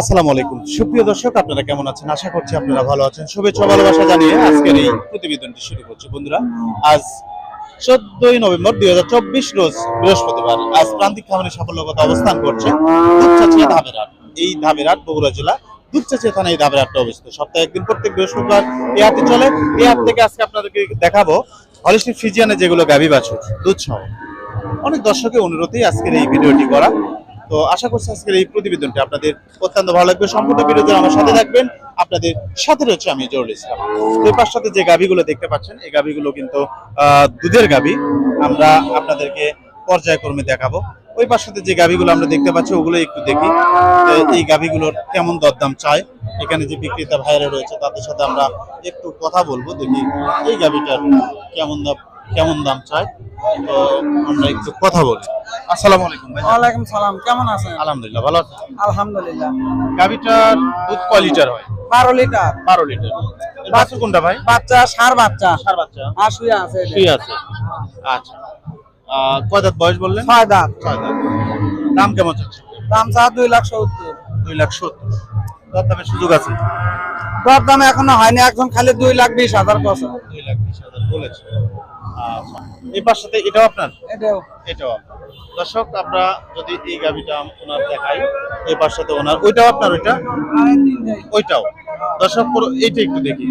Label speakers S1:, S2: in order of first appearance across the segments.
S1: আসসালামু আলাইকুম। সুপ্রিয় দর্শক, আপনারা কেমন আছেন? আশা করছি আপনারা ভালো আছেন। শুভেচ্ছা, ভালোবাসা জানিয়ে আজকের এই প্রতিবেদনটি শুরু করছি। বন্ধুরা, আজ চোদ্দই নভেম্বর দুই হাজার চব্বিশ রোজ বৃহস্পতিবার। আজ প্রান্তিক খামারের সাফল্যগত অবস্থান করছে দুপচাচিয়া ধামেরহাট এই বগুড়া জেলা দুপচাচিয়া থানায় এই ধামেরহাটটা অবস্থিত। সপ্তাহে একদিন প্রত্যেক বৃহস্পতিবার এই হাটটি চলে। এই থেকে আজকে আপনাদেরকে দেখাবো হলিস্টিক ফিজিয়ানে যেগুলো গাভী বাছুর দুধ অনেক দর্শকের অনুরোধেই আজকের এই ভিডিওটি করা। তো আশা করছি আজকের এই প্রতিবেদনটি আপনাদের অত্যন্ত ভালো লাগবে। সম্পূর্ণ ভিডিওতে আমার সাথে থাকবেন। আপনাদের সাথে রয়েছে আমি জরুল ইসলাম। পাশ সাথে যে গাভীগুলো দেখতে পাচ্ছেন, এই গাভীগুলো কিন্তু দুধের গাভী। আমরা আপনাদেরকে পর্যায়ক্রমে দেখাবো। ওই পাশ সাথে যে গাভীগুলো আমরা দেখতে পাচ্ছি ওগুলো একটু দেখি। এই গাভীগুলোর কেমন দরদাম চায়? এখানে যে বিক্রেতা ভাইরা রয়েছে, তাদের সাথে আমরা একটু কথা বলব, দেখি এই গাভীটার কেমন দাম কেমন দাম চায় তো আমরা একটু কথা বলি। আসসালামু আলাইকুম ভাই
S2: ওয়ালাইকুম সালাম কেমন আছেন?
S1: আলহামদুলিল্লাহ ভালো আছেন?
S2: আলহামদুলিল্লাহ।
S1: গাভীটার দুধ কয় লিটার হয়?
S2: বারো লিটার।
S1: বারো লিটার। বাচ্চা কোনটা ভাই?
S2: বাচ্চা সার বাচ্চা।
S1: সার বাচ্চা।
S2: আর শুয়ে আছে
S1: শুয়ে আছে। আচ্ছা। কয় দাঁত বয়স বললেন?
S2: ছয় দাঁত।
S1: ছয় দাঁত। দাম কেমন চাচ্ছে?
S2: দাম চা দুই লাখ সত্তর।
S1: দুই লাখ সত্তর। দর দামের সুযোগ আছে?
S2: দর দাম এখনও হয়নি একজন খালি দুই লাখ বিশ হাজার কছে
S1: দুই লাখ বিশ হাজার বলেছে। এই এটাও আপনার?
S2: এটাও।
S1: এটাও দর্শক আমরা যদি এই গাভিটা ওনার দেখাই এই ওনার ওইটাও আপনার ওইটা? ওইটাও। দর্শক পুরো এইটা একটু দেখি।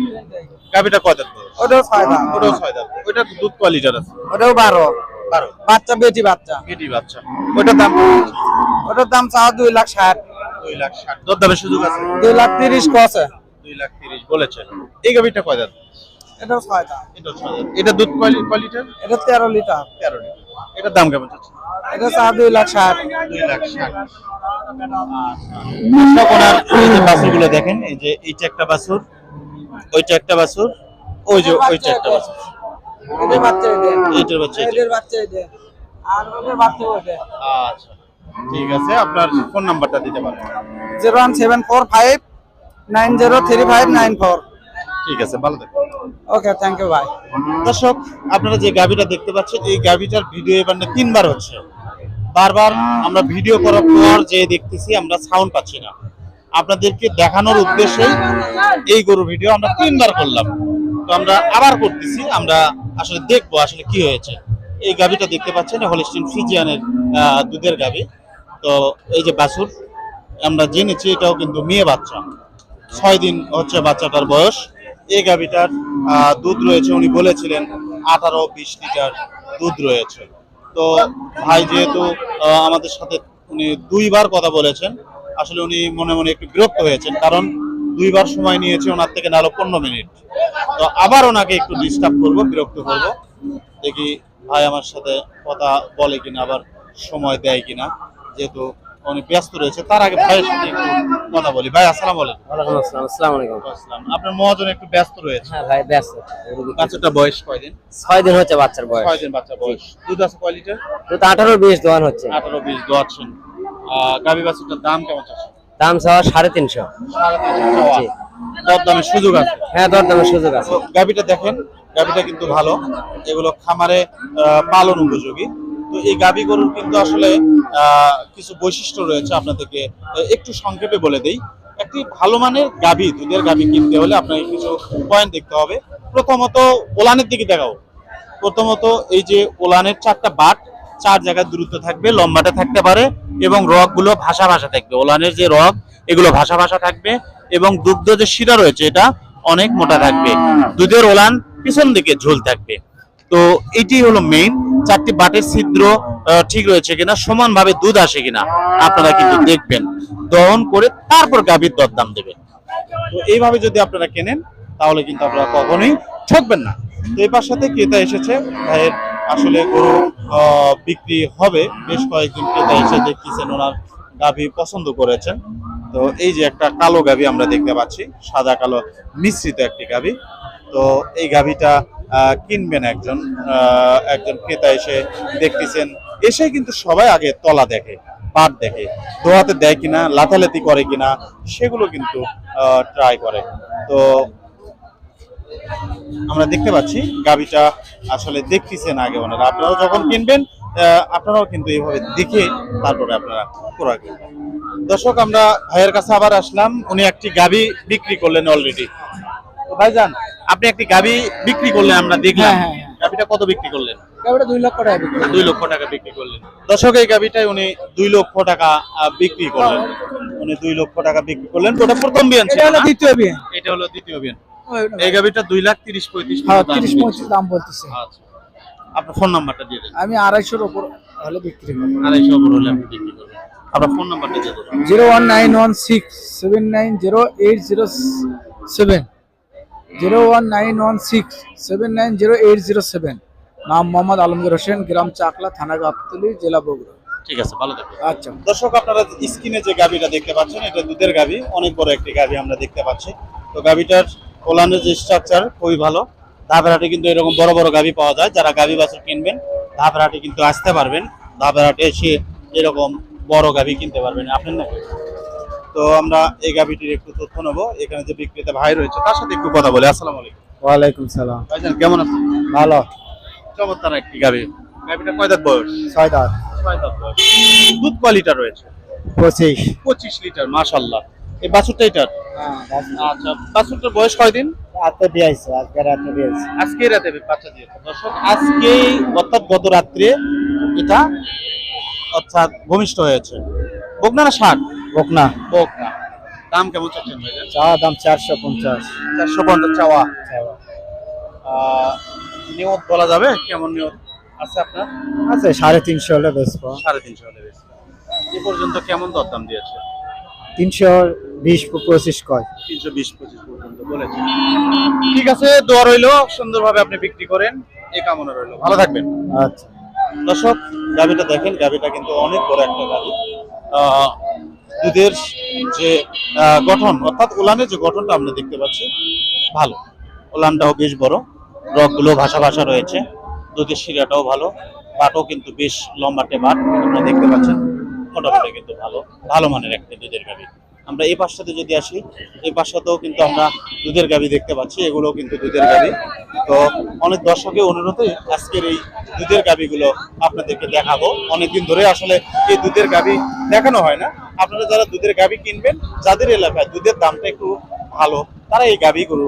S1: গাভিটা কয় দাঁত?
S2: ওটাও ছয় দাঁত।
S1: ওটাও ছয় দাঁত। ওইটা দুধ কয় লিটার আছে।
S2: ওটাও বারো।
S1: বারো।
S2: বাচ্চা বেটি বাচ্চা।
S1: বেটি বাচ্চা। ওইটার দাম?
S2: ওটার দাম চা দুই লাখ ষাট।
S1: দুই লাখ ষাট। দর দামের সুযোগ আছে?
S2: দুই লাখ তিরিশ কছে
S1: দুই লাখ তিরিশ বলেছে এই গাভিটা কয় দাঁত?
S2: এটাও ছয় দাঁত
S1: এটা ছয় এটা দুধ
S2: এটা তেরো লিটার।
S1: তেরো লিটার। এটার দাম কেমন চাচ্ছে?
S2: এটা চা দুই লাখ ষাট।
S1: দুই লাখ ষাট। ওনার এই যে বাছুরগুলো দেখেন এই যে এইটা একটা বাছুর ওইটা একটা বাছুর ওই যে ওইটা একটা বাছুর।
S2: এদের বাচ্চা
S1: বাচ্চা এটা
S2: আর ওদের বাচ্চা ওটা
S1: আচ্ছা। ঠিক আছে আপনার ফোন নাম্বারটা দিতে পারেন।
S2: Zero one seven four five nine zero three five nine four.
S1: ঠিক আছে ভালো থাকবেন।
S2: ওকে থ্যাংক ইউ ভাই
S1: দর্শক, আপনারা যে গাভিটা দেখতে পাচ্ছেন, এই গাভিটার ভিডিও এবার তিনবার হচ্ছে। বারবার আমরা ভিডিও করার পর যে দেখতেছি, আমরা সাউন্ড পাচ্ছি না। আপনাদেরকে দেখানোর উদ্দেশ্যেই এই গরু ভিডিও আমরা তিনবার করলাম। তো আমরা আবার করতেছি, আমরা আসলে দেখব আসলে কি হয়েছে। এই গাভিটা দেখতে পাচ্ছেন হলিস্টিন ফিজিয়ানের দুধের গাভি। তো এই যে বাছুর, আমরা জেনেছি এটাও কিন্তু মেয়ে বাচ্চা। ছয় দিন হচ্ছে বাচ্চাটার বয়স। এই গাভিটার দুধ রয়েছে, উনি বলেছিলেন আঠারো বিশ লিটার দুধ রয়েছে। তো ভাই যেহেতু আমাদের সাথে উনি দুইবার কথা বলেছেন, আসলে উনি মনে মনে একটু বিরক্ত হয়েছেন, কারণ দুইবার সময় নিয়েছে ওনার থেকে নাহলে পনেরো মিনিট। তো আবার ওনাকে একটু ডিস্টার্ব করব, বিরক্ত করব। দেখি ভাই আমার সাথে কথা বলে কিনা, আবার সময় দেয় কিনা, যেহেতু উনি ব্যস্ত রয়েছে তার আগে ভাইয়ের সাথে একটু কথা বলি। ভাই আসসালাম আলাইকুম।
S3: ওয়ালাইকুম আসসালাম আসসালামু আলাইকুম।
S1: আসসালাম। আপনার মহাজন একটু ব্যস্ত রয়েছে।
S3: হ্যাঁ ভাই ব্যস্ত।
S1: বাচ্চাটা বয়স কয়দিন?
S3: ছয় দিন হচ্ছে বাচ্চার বয়স।
S1: দিন বাচ্চা বয়স। দুধ আছে কয় লিটার?
S3: বিশ দোয়ান হচ্ছে।
S1: আঠারো বিশ দোয়াচ্ছেন আহ গাভী বাছুরটার দাম কেমন
S3: দাম চাওয়া সাড়ে তিনশো।
S1: সাড়ে তিনশো চাওয়া।
S3: জি।
S1: দর দামের সুযোগ আছে?
S3: হ্যাঁ দরদামের সুযোগ আছে।
S1: তো গাভীটা দেখেন গাভীটা কিন্তু ভালো। এগুলো খামারে পালন উপযোগী। তো এই গাভী গরুর কিন্তু আসলে কিছু বৈশিষ্ট্য রয়েছে আপনাদেরকে একটু সংক্ষেপে বলে দেই। একটি ভালো মানের গাভী দুধের গাভী কিনতে হলে আপনাকে কিছু পয়েন্ট দেখতে হবে। প্রথমত ওলানের দিকে দেখাও প্রথমত এই যে ওলানের চারটা বাট, চার জায়গায় দূরত্ব থাকবে, লম্বাটা থাকতে পারে এবং রগগুলো ভাষা ভাসা থাকবে। ওলানের যে রগ, এগুলো ভাষা ভাষা থাকবে এবং দুগ্ধ যে শিরা রয়েছে, এটা অনেক মোটা থাকবে। দুধের ওলান পিছন দিকে ঝোল থাকবে। তো এটি হলো মেইন চারটি বাটের ছিদ্র ঠিক রয়েছে কিনা, সমানভাবে দুধ আসে কিনা, আপনারা কিন্তু দেখবেন। দহন করে তারপর গাভীর দরদাম দেবেন। তো এইভাবে যদি আপনারা কেনেন, তাহলে কিন্তু আপনারা কখনোই ঠকবেন না। তো এবার সাথে ক্রেতা এসেছে, ভাইয়ের আসলে গরু বিক্রি হবে। বেশ কয়েকজন ক্রেতা এসে দেখতেছেন, ওনার গাভী পছন্দ করেছেন। তো এই যে একটা কালো গাভী আমরা দেখতে পাচ্ছি, সাদা কালো মিশ্রিত একটি গাভী। তো এই গাভীটা কিনবেন একজন একজন ক্রেতা এসে দেখতেছেন, এসে কিন্তু সবাই আগে তলা দেখে, পাট দেখে, দোয়াতে দেয় কিনা লাথালাতি করে কিনা, সেগুলো কিন্তু ট্রাই করে। তো আমরা দেখতে পাচ্ছি, গাভীটা আসলে দেখতেছেন আগে ওনারা। আপনারা যখন কিনবেন আপনারাও কিন্তু এইভাবে দেখে তারপরে আপনারা ক্রয় করবেন। দর্শক, আমরা ভাইয়ের কাছে আবার আসলাম। উনি একটি গাবি বিক্রি করলেন অলরেডি ভাইজান আপনি একটি গাবি বিক্রি করলেন আমরা দেখলাম।
S2: হ্যাঁ, হ্যাঁ, হ্যাঁ।
S1: গাবিটা কত বিক্রি করলেন?
S2: গাবিটা দুই লক্ষ টাকা বিক্রি
S1: দুই লক্ষ টাকা বিক্রি করলেন। দর্শক এই গাবিটাই উনি দুই লক্ষ টাকা বিক্রি করলেন। উনি দুই লক্ষ টাকা বিক্রি করলেন। ওটা প্রথম বিয়ান ছিল
S2: এটা হলো দ্বিতীয় বিয়ে
S1: এটা হলো দ্বিতীয় বিয়ান। এই গাবিটা দুই লাখ তিরিশ পঁয়ত্রিশ
S2: হ্যাঁ
S1: মতো দাম
S2: তিরিশ। পঁয়ত্রিশ দাম বলতেছে।
S1: আচ্ছা। আপনার ফোন নাম্বারটা দিয়ে দেন।
S2: আমি আড়াইশোর উপর হলে বিক্রি করি
S1: আড়াইশো উপর হলে আপনি বিক্রি করবেন। আপনার ফোন নাম্বারটা দিয়ে দেবেন
S2: zero one nine one six seven nine zero eight zero seven. Zero one nine one six seven nine zero eight zero seven নাম মোহাম্মদ আলমগীর হোসেন গ্রাম চাকলা থানা গাবতলি জেলা বগুড়া।
S1: ঠিক আছে ভালো থাকবেন।
S2: আচ্ছা।
S1: দর্শক আপনারা স্ক্রিনে যে গাবিটা দেখতে পাচ্ছেন এটা দুধের গাবি। অনেক বড় একটি গাবি আমরা দেখতে পাচ্ছি। তো যে স্ট্রাকচার খুবই ভালো। কিন্তু এরকম বড় বড় গাবি পাওয়া যায়। যারা গাবি বাছুর কিনবেন ধাপেরহাটে কিন্তু আসতে পারবেন। ধাপের হাটে এসে এরকম বড় গাবি কিনতে পারবেন। আপনার নাকি তো আমরা এই গাবিটির একটু তথ্য নেব। এখানে যে বিক্রেতা ভাই রয়েছে তার সাথে একটু কথা বলি। আসসালামু আলাইকুম।
S2: ওয়ালাইকুম সালাম।
S1: ভাইজান কেমন আছেন?
S2: ভালো।
S1: চমৎকার একটি গাবি গাবিটা কয় দাঁত বয়স?
S2: ছয় দাঁত।
S1: ছয় দাঁত বয়স। দুধ কোয়ালিটা রয়েছে?
S2: পঁচিশ।
S1: পঁচিশ লিটার মাশাল্লাহ এই বাছুরটা এটার? আচ্ছা বাছুরটার বয়স কয়দিন
S2: রাতে আজকে রাতে
S1: আজকে রাতে বাচ্চা দিয়েছে। দর্শক আজকে অর্থাৎ গত রাত্রে এটা অর্থাৎ ভূমিষ্ঠ হয়েছে। বকনা না ষাট।
S2: বকনা
S1: বকনা দাম কেমন চাচ্ছেন ভাইজান?
S2: চাওয়া দাম চারশো পঞ্চাশ।
S1: চারশো পঞ্চাশ চাওয়া। নিয়ত বলা যাবে? কেমন নিয়ত আছে আপনার?
S2: আছে সাড়ে তিনশো হলে বেচবো।
S1: সাড়ে তিনশো হলে বেশি এ পর্যন্ত কেমন দরদাম দিয়েছে?
S2: তিনশো বিশ পঁচিশ কয়।
S1: তিনশো বিশ পঁচিশ পর্যন্ত বলেছে। ঠিক আছে দোয়া রইল সুন্দরভাবে আপনি বিক্রি করেন এই কামনা রইল। ভালো থাকবেন।
S2: আচ্ছা।
S1: দর্শক গাবিটা দেখেন গাবিটা কিন্তু অনেক বড় একটা আহ, দুধের যে গঠন, অর্থাৎ উলানের যে গঠনটা আমরা দেখতে পাচ্ছি, ভালো। ওলানটাও বেশ বড় রকগুলো ভাষা ভাষা রয়েছে, দুধের শিরাটাও ভালো বাটও কিন্তু বেশ লম্বাটে বাট আপনারা দেখতে পাচ্ছেন, মোটামুটি কিন্তু ভালো ভালো মানের একটা দুধের গাবি আমরা এই পাশটাতে যদি আসি, এই পাশটাতেও কিন্তু আমরা দুধের গাবি দেখতে পাচ্ছি, এগুলোও কিন্তু দুধের গাবি তো অনেক দর্শকের অনুরোধে আজকের এই দুধের গাবিগুলো আপনাদেরকে দেখাবো। অনেকদিন ধরে আসলে এই দুধের গাবি দেখানো হয় না আপনারা যারা দুধের গাবি কিনবেন যাদের এলাকায় দুধের দামটা একটু ভালো তারা এই গাবি গরু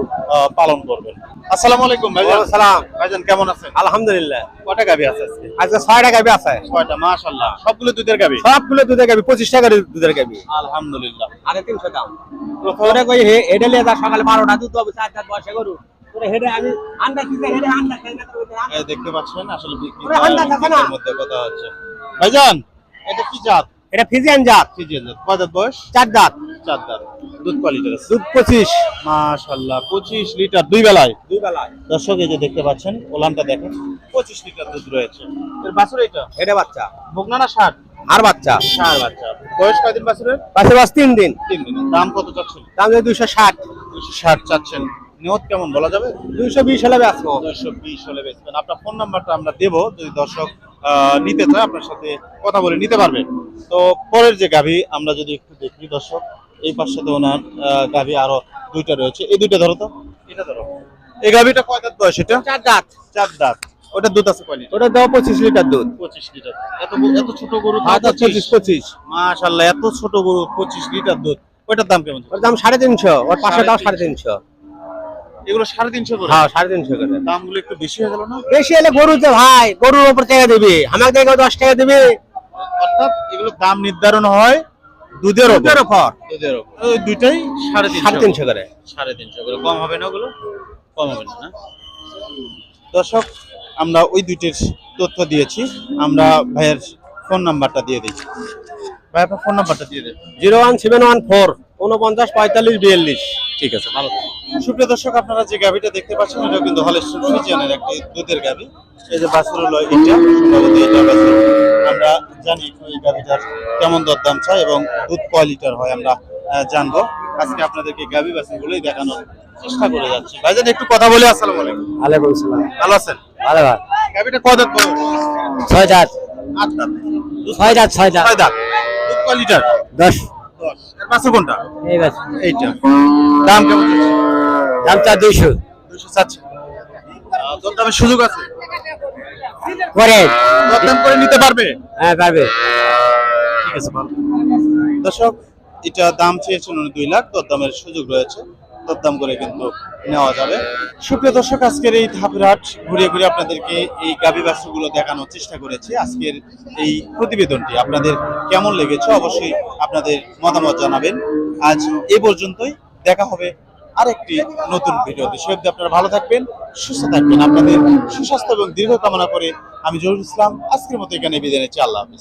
S1: পালন করবেন। আসসালামু আলাইকুম ভাইজান।
S2: সালাম
S1: ভাইজান কেমন আছেন?
S2: আলহামদুলিল্লাহ।
S1: কটা গাবি আছে আজকে?
S2: আজকে ছয় টাকা গাবি আছে।
S1: ছয়টা মাশাআল্লাহ। সবগুলো দুধের গাবি
S2: সবগুলো দুধের গাবি পঁচিশ টাকার দুধের গাবি
S1: আলহামদুলিল্লাহ।
S2: আরে তিনশো দাম।
S1: প্রথম
S2: ওটা কই হে হেডে লিয়ে যা সকালে বারোটা দুধ হবে চার চার বসে গরু।
S1: দেখতে পাচ্ছেন আসলে বিক্রি। মধ্যে কথা হচ্ছে। ভাইজান এটা কি জাত?
S2: এটা ফিজিয়ান জাত।
S1: কি জাত। কয় দাঁত বয়স?
S2: চার দাঁত।
S1: চার দাঁত। দুধ
S2: পঁচিশ।
S1: পঁচিশ লিটার দুই বেলায়?
S2: দুই বেলায়।
S1: দর্শক এই যে দেখতে পাচ্ছেন ওলানটা দেখেন পঁচিশ লিটার দুধ রয়েছে। এর বাছুর এটা?
S2: এটা বাচ্চা।
S1: না ষাট?
S2: আর বাচ্চা?
S1: ষাট বাচ্চা। বয়স কয়দিন বাছুরের?
S2: পাশে বাস তিন দিন।
S1: তিন দিন দাম কত চাচ্ছেন?
S2: দাম দুইশো ষাট।
S1: দুইশো ষাট চাচ্ছেন। নিয়ত কেমন বলা যাবে?
S2: দুইশো বিশ হলে বেচবো।
S1: দুইশো বিশ হলে বেচবেন। আপনার ফোন নাম্বারটা আমরা দেবো। যদি দর্শক নিতে চায় আপনার সাথে কথা বলে নিতে পারবেন তো পরের যে গাভী আমরা যদি একটু দেখি দর্শক এই পাশে ওনার গাভী আরও দুইটা রয়েছে। এই দুইটা ধরো তো। এটা ধরো। এই গাভীটা কয় দাঁত বয়স এটা?
S2: চার দাঁত।
S1: চার দাঁত। ওটা দুধ আছে কয়
S2: ওটা দাও পঁচিশ লিটার দুধ।
S1: পঁচিশ লিটার। এত এত ছোট গরু
S2: পঁচিশ। পঁচিশ
S1: মাশাল্লাহ এত ছোট গরু পঁচিশ লিটার দুধ। ওইটার দাম কেমন?
S2: ওর দাম সাড়ে তিনশো ওর পাশে দাও সাড়ে তিনশো।
S1: এগুলো সাড়ে তিনশো করে।
S2: হ্যাঁ সাড়ে তিনশো করে।
S1: দামগুলো একটু বেশি হয়ে গেল না?
S2: বেশি হলে গরুতে ভাই গরুর উপর টাকা দিবি আমাকে দেখে দশ টাকা দিবি।
S1: অর্থাৎ এগুলো দাম নির্ধারণ হয় দুধের
S2: উপর
S1: ওই দুইটাই সাড়ে তিনশো।
S2: করে।
S1: সাড়ে তিনশো করে। কম হবে না ওগুলো? কম হবে না দর্শক আমরা ওই দুইটির তথ্য দিয়েছি। আমরা ভাইয়ের ফোন নাম্বারটা দিয়ে দিই ভাই আপনার ফোন নাম্বারটা দিয়ে দেন।
S2: Zero one seven one four. উনপঞ্চাশ পঁয়তাল্লিশ বিয়াল্লিশ।
S1: ঠিক আছে ভালো। সুপ্রিয় দর্শক আপনারা যে গাভিটা দেখতে পাচ্ছেন এটা কিন্তু হলে সুইজিয়ানের একটি দুধের গাভি। এই যে বাছুর হলো এটা সম্ভবত এটা বাছুর। আমরা জানি এই গাভিটার কেমন দরদাম চাই এবং দুধ কোয়ালিটার হয় আমরা জানব। আজকে আপনাদেরকে গাভি বাছুরগুলোই দেখানোর চেষ্টা করে যাচ্ছি। ভাইজান একটু কথা বলে আসসালামু আলাইকুম।
S2: আলাইকুম সালাম।
S1: ভালো আছেন?
S2: ভালো ভাই
S1: গাভিটা কত দাঁত
S2: ছয় দাঁত।
S1: আট দাঁত। দুধ
S2: ছয় দাঁত ছয় দাঁত।
S1: ছয় দাঁত। দুধ কোয়ালিটার?
S2: দশ
S1: দশ। এর বাছুর কোনটা?
S2: এই আছে
S1: এইটা। দাম কেমন যাচ্ছে
S2: দাম দুইশো।
S1: চাচ্ছে দরদামের সুযোগ আছে?
S3: করে
S1: দরদাম করে নিতে পারবে?
S3: হ্যাঁ পারবে।
S1: ঠিক আছে ভালো। দর্শক এটা দাম চেয়েছেন দুই লাখ। দরদামের সুযোগ রয়েছে। দরদাম করে কিন্তু নেওয়া যাবে। সুপ্রিয় দর্শক, আজকের এই ধাপরাট ঘুরে ঘুরে আপনাদেরকে এই গাভী বাছুরগুলো দেখানোর চেষ্টা করেছি। আজকের এই প্রতিবেদনটি আপনাদের কেমন লেগেছে অবশ্যই আপনাদের মতামত জানাবেন। আজ এ পর্যন্তই। দেখা হবে আরেকটি নতুন ভিডিওতে। সে আপনারা ভালো থাকবেন, সুস্থ থাকবেন। আপনাদের সুস্বাস্থ্য এবং দীর্ঘ কামনা করে আমি জহুরুল ইসলাম, আজকের মতো এখানে বিদায় নিচ্ছি। আল্লাহ হাফিজ।